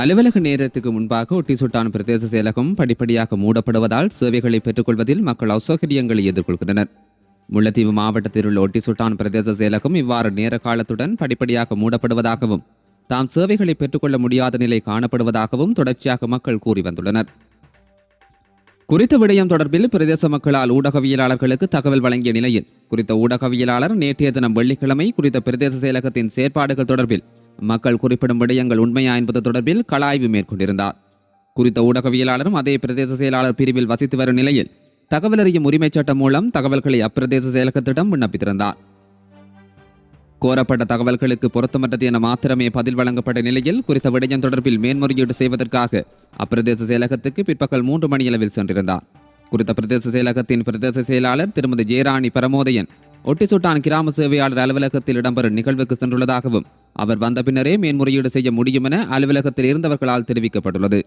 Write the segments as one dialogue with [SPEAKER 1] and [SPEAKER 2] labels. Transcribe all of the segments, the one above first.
[SPEAKER 1] அலுவலக நேரத்துக்கு முன்பாக ஒட்டி சுட்டான் பிரதேச செயலகம். படிப்படியாக மூடப்படுவதால் சேவைகளை பெற்றுக்கொள்வதில் மக்கள் அசௌகரியங்களை எதிர்கொள்கின்றனர். முல்லைத்தீவு மாவட்டத்தில் உள்ள ஒட்டி சுட்டான் பிரதேச செயலகம் இவ்வாறு நேர காலத்துடன் படிப்படியாக மூடப்படுவதாகவும் தாம் சேவைகளை பெற்றுக்கொள்ள முடியாத நிலை காணப்படுவதாகவும் தொடர்ச்சியாக மக்கள் கூறி வந்துள்ளனர். குறித்த விடயம் தொடர்பில் பிரதேச மக்களால் ஊடகவியலாளர்களுக்கு தகவல் வழங்கிய நிலையில் குறித்த ஊடகவியலாளர் நேற்றைய தினம் வெள்ளிக்கிழமை குறித்த பிரதேச செயலகத்தின் செயற்பாடுகள் தொடர்பில் மக்கள் குறிப்பிடும் விடயங்கள் உண்மையா என்பது தொடர்பில் கலாய்வு மேற்கொண்டிருந்தார். குறித்த ஊடகவியலாளரும் அதே பிரதேச செயலாளர் பிரிவில் வசித்து வரும் நிலையில் தகவல் அறியும் உரிமைச் சட்டம் மூலம் தகவல்களை அப்பிரதேச செயலகத்திடம் விண்ணப்பித்திருந்தார். கோரப்பட்ட தகவல்களுக்கு பொருத்தமற்றது என மாத்திரமே பதில் வழங்கப்பட்ட நிலையில் குறித்த விடயம் தொடர்பில் மேன்முறையீடு செய்வதற்காக அப்பிரதேச செயலகத்துக்கு பிற்பகல் மூன்று மணியளவில் சென்றிருந்தார். குறித்த பிரதேச செயலகத்தின் பிரதேச செயலாளர் திருமதி ஜெயராணி பரமோதயன் ஒட்டிசுட்டான் கிராம சேவையாளர் அலுவலகத்தில் இடம்பெறும் நிகழ்வுக்கு சென்றுள்ளதாகவும் அவர் வந்த பின்னரே மேன்முறையீடு செய்ய முடியும் என அலுவலகத்தில் இருந்தவர்களால் தெரிவிக்கப்பட்டுள்ளது.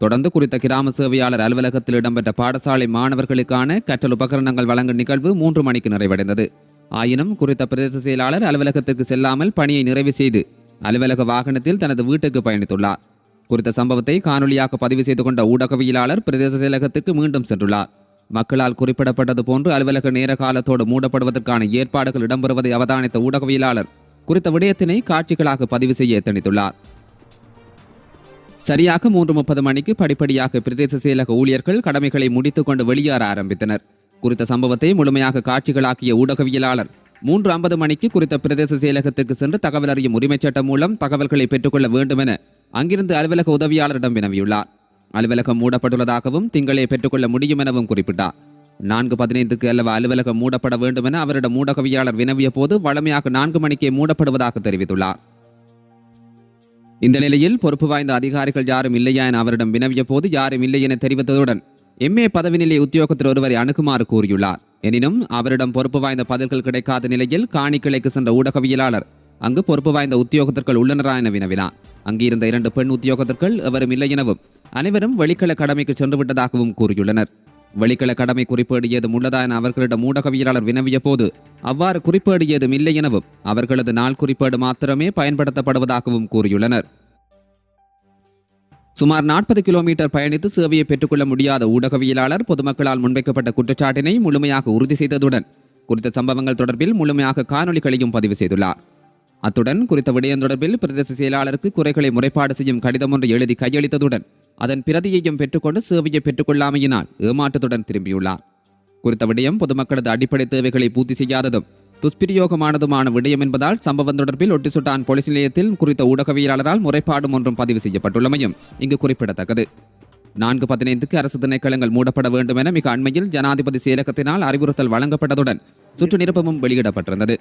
[SPEAKER 1] தொடர்ந்து குறித்த கிராம சேவையாளர் அலுவலகத்தில் இடம்பெற்ற பாடசாலை மாணவர்களுக்கான கற்றல் உபகரணங்கள் வழங்கும் நிகழ்வு மூன்று மணிக்கு நிறைவடைந்தது. ஆயினும் குறித்த பிரதேச செயலாளர் அலுவலகத்திற்கு செல்லாமல் பணியை நிறைவு செய்து அலுவலக வாகனத்தில் தனது வீட்டுக்கு பயணித்துள்ளார். குறித்த சம்பவத்தை காணொலியாக பதிவு செய்து கொண்ட ஊடகவியலாளர் பிரதேச செயலகத்திற்கு மீண்டும் சென்றுள்ளார். மக்களால் குறிப்பிடப்பட்டது போன்று அலுவலக நேர காலத்தோடு மூடப்படுவதற்கான ஏற்பாடுகள் இடம்பெறுவதை அவதானித்த ஊடகவியலாளர் குறித்த விடயத்தினை காட்சிகளாக பதிவு செய்ய எத்தனித்துள்ளார் சரியாக மூன்று முப்பது மணிக்கு படிப்படியாக பிரதேச செயலக ஊழியர்கள் கடமைகளை முடித்துக்கொண்டு வெளியேற ஆரம்பித்தனர். குறித்த சம்பவத்தை முழுமையாக காட்சிகளாக்கிய ஊடகவியலாளர். மூன்று ஐம்பது மணிக்கு குறித்த பிரதேச செயலகத்துக்கு சென்று தகவல் அறியும் உரிமைச் சட்டம் மூலம் தகவல்களை பெற்றுக்கொள்ள வேண்டும் என அங்கிருந்து அலுவலக உதவியாளரிடம் வினவியுள்ளார். அலுவலகம் மூடப்பட்டுள்ளதாகவும் திங்களை பெற்றுக்கொள்ள முடியும் எனவும் குறிப்பிட்டார். நான்கு பதினைந்துக்கு அல்லவா அலுவலகம் மூடப்பட வேண்டும் என அவரிடம் ஊடகவியாளர் வினவிய போது வழமையாக நான்கு மணிக்கே மூடப்படுவதாக தெரிவித்துள்ளார். இந்த நிலையில் பொறுப்பு வாய்ந்த அதிகாரிகள் யாரும் இல்லையா என அவரிடம் வினவிய போது யாரும் இல்லை என தெரிவித்ததுடன் எம்ஏ பதவி நிலை உத்தியோகத்தில் ஒருவரை அணுகுமாறு கூறியுள்ளார். எனினும் அவரிடம் பொறுப்பு வாய்ந்த பதில்கள் கிடைக்காத நிலையில் காணி கிளைக்கு சென்ற ஊடகவியலாளர் அங்கு பொறுப்பு வாய்ந்த உத்தியோகத்திற்குள் உள்ளனரா என வினவினார். அங்கிருந்த இரண்டு பெண் உத்தியோகத்திற்குள் எவரும் இல்லை எனவும் அனைவரும் வெளிக்கள கடமைக்கு சென்று விட்டதாகவும் கூறியுள்ளனர். வெளிக்கள கடமை குறிப்பேடு ஏதும் உள்ளதா என அவர்களிடம் ஊடகவியலாளர் வினவிய போது அவ்வாறு குறிப்பேடு ஏதும் இல்லை எனவும் அவர்களது நாள் குறிப்பேடு மாத்திரமே பயன்படுத்தப்படுவதாகவும் கூறியுள்ளனர். சுமார் நாற்பது கிலோமீட்டர் பயணித்து சேவையை பெற்றுக்கொள்ள முடியாத ஊடகவியலாளர் பொதுமக்களால் முன்வைக்கப்பட்ட குற்றச்சாட்டினை முழுமையாக உறுதி செய்ததுடன் குறித்த சம்பவங்கள் தொடர்பில் முழுமையாக காணொலிகளையும் பதிவு செய்துள்ளார். அத்துடன் குறித்த விடயம் தொடர்பில் பிரதேச செயலாளருக்கு குறைகளை முறைப்பாடு செய்யும் கடிதம் ஒன்று எழுதி கையளித்ததுடன் அதன் பிரதியையும் பெற்றுக்கொண்டு சேவையை பெற்றுக்கொள்ளாமையினால் ஏமாற்றத்துடன் திரும்பியுள்ளார். குறித்த விடயம் பொதுமக்களது அடிப்படை தேவைகளை பூர்த்தி செய்யாததும் துஷ்பிரயோகமானதுமான விடயம் என்பதால் சம்பவம் தொடர்பில் ஒட்டிசுட்டான் போலீஸ் நிலையத்தில் குறித்த ஊடகவியலாளரால் முறைப்பாடும் ஒன்றும் பதிவு செய்யப்பட்டுள்ளமையும் இங்கு குறிப்பிடத்தக்கது. நான்கு பதினைந்துக்கு அரசு திணைக்களங்கள் மூடப்பட வேண்டும் என மிக அண்மையில் ஜனாதிபதி செயலகத்தினால் அறிவுறுத்தல் வழங்கப்பட்டதுடன் சுற்று நிருப்பமும் வெளியிடப்பட்டிருந்தது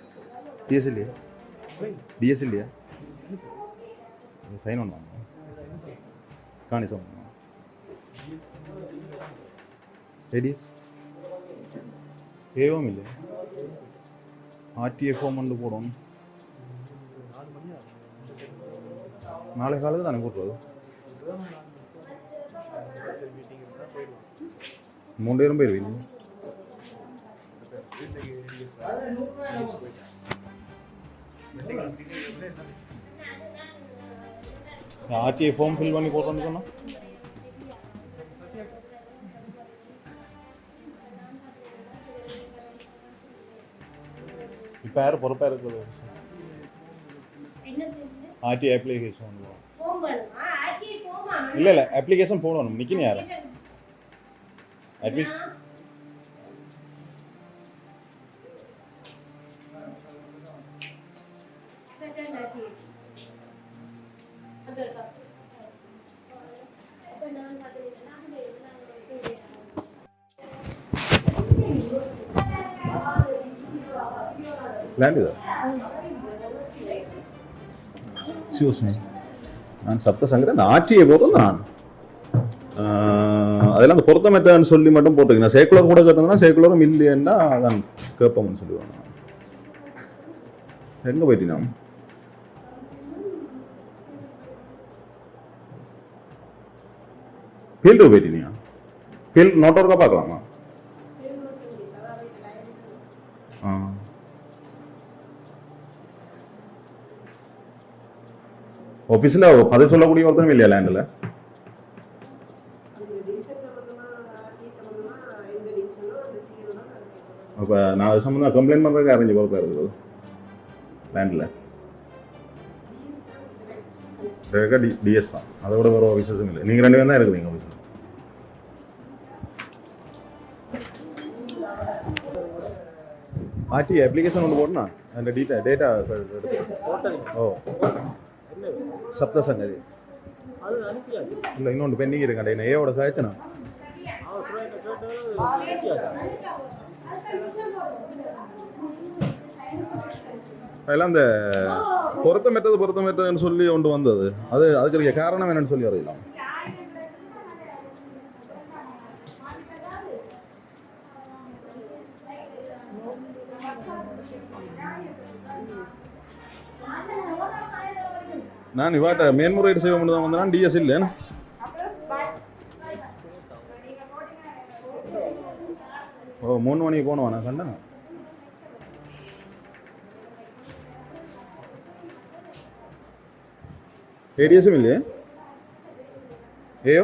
[SPEAKER 2] ఏమో మిలే ఆర్టీఏ ఫామ్ వండుకోవడం నాలుగు కాలేదు అనుకోవట్లేదు மூணாயிரம் பேர் வீங்க ஆர்டிஐ ஃபார்ம் ஃபில் பண்ணி போடுறோன்னு சொன்னா இப்போ யார் பொறுப்பாக இருக்குது ஆர்டிஐ அப்ளிகேஷன்
[SPEAKER 3] போமா
[SPEAKER 2] இல்லை இல்லை அப்ளிகேஷன் போடணும் நிற்கணும் யார் அட்மிஷன்
[SPEAKER 3] அப்ப
[SPEAKER 2] ల్యాండ్ కదా நான் சப்த சங்கரன் அந்த ஆட்சியை போதும் நான். அதெல்லாம் அந்த பொருத்தமற்றன்னு சொல்லி மட்டும் போட்டுக்கணும். சேக்குலர் கூட கேட்டதுன்னா சேக்குலரும் இல்லையன்னா நான் கேட்போம்னு சொல்லுவாங்க எங்கே போயிட்டினா ஃபீல்டு போயிட்டினியா ஃபீல்டு நோட்டோருக்கா பார்க்கலாமா? ஆஃபீஸில் பதில் சொல்லக்கூடிய ஒருத்தரும் இல்லையா லேண்டில்
[SPEAKER 4] நான்
[SPEAKER 2] அப்போ நான் அது சம்மந்தம் கம்ப்ளைண்ட் பண்ணுறதுக்கு அரேஞ்ச் பொறுப்பாக இருக்குது லேண்டில் டேரக்டாக டி டிஎஸ் தான். அதை விட வேறு ஆஃபீஸஸும் இல்லை. நீங்கள் ரெண்டு பேரும் தான் இருக்கிறீங்க ஆஃபீஸில் ஆர்டி அப்ளிகேஷன் ஒன்று போடணும் அந்த டீட்டா டேட்டா ஓ. சப்த சங்கதி. இல்லை இன்னொன்று பெண்டிங் இருக்கேன் என்ன ஏவோட
[SPEAKER 4] சாய்ச்சனா
[SPEAKER 2] அதெல்லாம் அந்த பொருத்தமற்றது பொருத்தமற்றதுன்னு சொல்லி ஒன்று வந்தது. அது அதுக்கு இருக்க காரணம் என்னன்னு சொல்லி அறியலாம். நான் இவாட்ட மேன்முறையீடு செய்ய முடியும் தான் டிஎஸ் இல்லைன்னு ஓ மூணு மணிக்கு போனவா நான் கண்டேன் ஏடிஎஸும் இல்லையே? ஏயோ?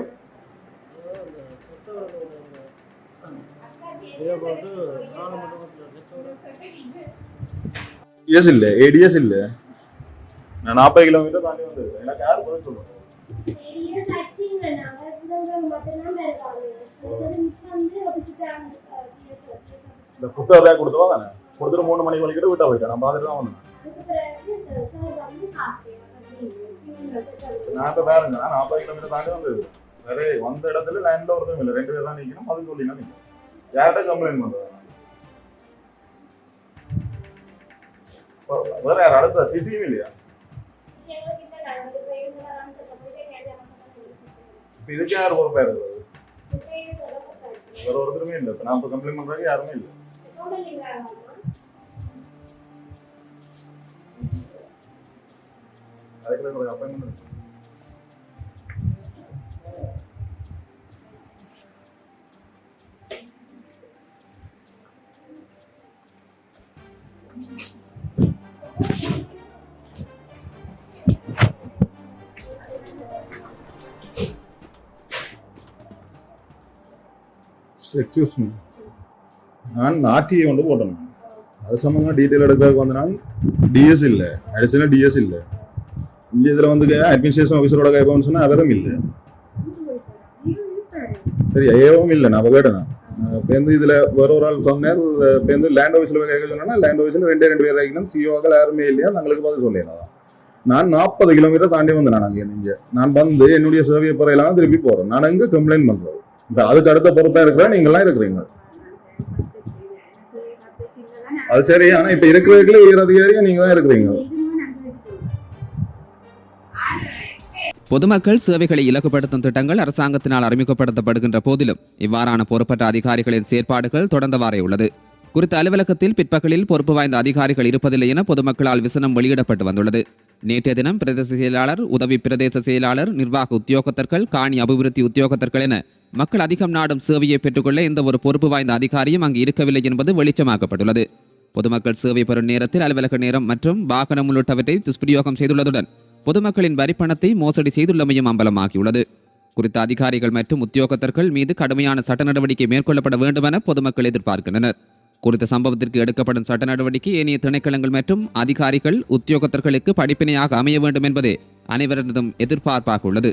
[SPEAKER 2] டிஎஸ் இல்லை ஏடிஎஸ் இல்லை நான் நாற்பது கிலோமீட்டர் தாண்டி வந்திருக்கேன் எனக்கு யார் பதில் சொல்லுவேன் இந்த புத்தக பேக் கொடுத்தவா தானே? கொடுத்துட்டு மூணு மணிக்கு வலிக்கிட்டு விட்டா போயிட்டேன். நான் பார்த்துட்டு தான் வந்தேன். நான் இப்போ பாருங்க நான் நாற்பது கிலோமீட்டர் தாண்டி வந்து வேற வந்த இடத்துல லைன்ல ஒருத்தரும் இல்லை. ரெண்டு பேர் தான் நிற்கணும் அது சொல்லி நிற்கணும் யார்கிட்ட கம்ப்ளைண்ட் பண்றது? வேற யார் அடுத்த சிசியும் இல்லையா? இப்போ இதுக்கு யார் பொறுப்பா இருக்கிறது
[SPEAKER 3] பண்ணி சொல்லப்பட்டாரு
[SPEAKER 2] வேற ஒருத்தருமே இல்லை இப்போ நான் இப்போ கம்ப்ளைண்ட் பண்றாங்க யாருமே இல்லை
[SPEAKER 3] கவுண்டலிங்காக
[SPEAKER 2] அதுக்குள்ள எனக்கு அப்பாயின்மெண்ட் எக்ஸ்கியூஸ் மீ நான் ஆர்டிஐ கொண்டு போட்டேன். அது சம்மந்தமாக டீட்டெயில் எடுக்கிறதுக்கு வந்து நான் டிஎஸ் இல்லை. அடிஷனல் டிஎஸ் இல்லை. இங்கே இதில் வந்து அட்மினிஸ்ட்ரேஷன் ஆஃபீஸரோட கேட்கணும்னு சொன்னால் அவரும் இல்லை. சரி ஏவும் இல்லை. நான் கேட்டேன். இப்போ வந்து இதில் வேற ஒரு ஆள் சொன்னார். இப்போ வந்து லேண்ட் ஆஃபீஸில் போய் கேட்க சொன்னால் லேண்ட் ஆஃபீஸில் ரெண்டே ரெண்டு பேர் ஆகிக்கணும். சிஓக்கள் யாருமே இல்லையா? தங்களுக்கு பார்த்து சொல்லிடலாம். நான் நாற்பது கிலோமீட்டர் தாண்டி வந்தேன் நான் அங்கே இங்கே. நான் வந்து என்னுடைய சேவையை பொறையெல்லாம் திருப்பி போகிறேன் நான் எங்கே கம்ப்ளைண்ட் பண்ணுறேன் இப்போ அதுக்கு அடுத்த பொறுப்பாக இருக்கிற நீங்களாம் இருக்கிறீங்க. அது சரி ஆனால் இப்போ இருக்கிறதுக்குள்ள உயர் அதிகாரியாக நீங்கள் தான் இருக்கிறீங்க.
[SPEAKER 1] பொதுமக்கள் சேவைகளை இலகுபடுத்தும் திட்டங்கள் அரசாங்கத்தினால் அறிமுகப்படுத்தப்படுகின்ற போதிலும் இவ்வாறான பொறுப்பற்ற அதிகாரிகளின் செயற்பாடுகள் தொடர்ந்தவாறே உள்ளது. குறித்த அலுவலகத்தில் பிற்பகலில் பொறுப்பு வாய்ந்த அதிகாரிகள் இருப்பதில்லை என பொதுமக்களால் விசனம் வெளியிடப்பட்டு வந்துள்ளது. நேற்றைய தினம் பிரதேச செயலாளர் உதவி பிரதேச செயலாளர் நிர்வாக உத்தியோகத்தர்கள் காணி அபிவிருத்தி உத்தியோகத்தர்கள் என மக்கள் அதிகம் நாடும் சேவையை பெற்றுக்கொள்ள எந்த ஒரு பொறுப்பு வாய்ந்த அதிகாரியும் அங்கு இருக்கவில்லை என்பது வெளிச்சமாக்கப்பட்டுள்ளது. பொதுமக்கள் சேவை பெறும் நேரத்தில் அலுவலக நேரம் மற்றும் வாகனம் உள்ளிட்டவற்றை துஷ்பிரயோகம் செய்துள்ளதுடன் பொதுமக்களின் வரிப்பணத்தை மோசடி செய்துள்ளமையும் அம்பலமாகியுள்ளது. குறித்த அதிகாரிகள் மற்றும் உத்தியோகத்தர்கள் மீது கடுமையான சட்ட நடவடிக்கை மேற்கொள்ளப்பட வேண்டும் என பொதுமக்கள் எதிர்பார்க்கின்றனர். குறித்த சம்பவத்திற்கு எடுக்கப்படும் சட்ட நடவடிக்கை ஏனைய திணைக்களங்கள் மற்றும் அதிகாரிகள் உத்தியோகத்தர்களுக்கு படிப்பினையாக அமைய வேண்டும் என்பதே அனைவரதும் எதிர்பார்ப்பாக உள்ளது.